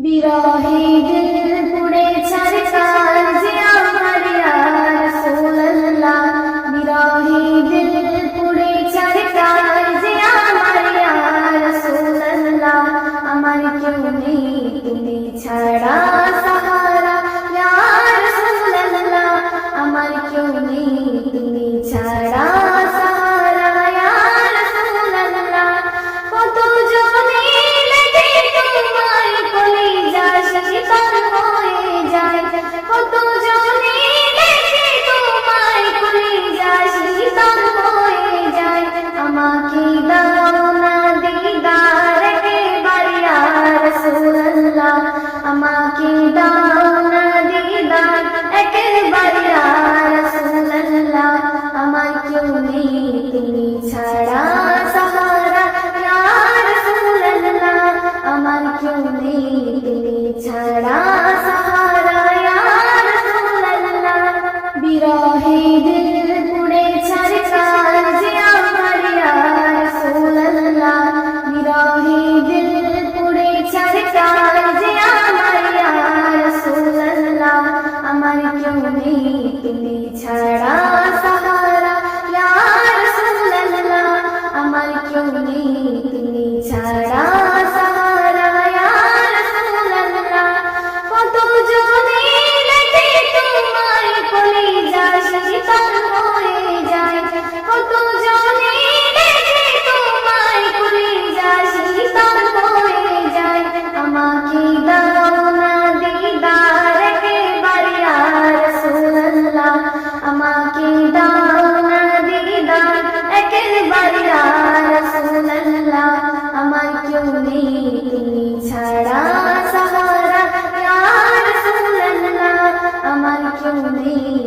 বিরহী দিল পুড়ে সরকার জিয়া মারিয়া রাসূলুল্লাহ বিরহী দিল আমার কেউ নেই তুমি ছাড়া তুমি ছাড়া সাহারা আমার কেউ নেই তুমি ছাড়া সাহারা বিরহিদ ചാടി فضيلا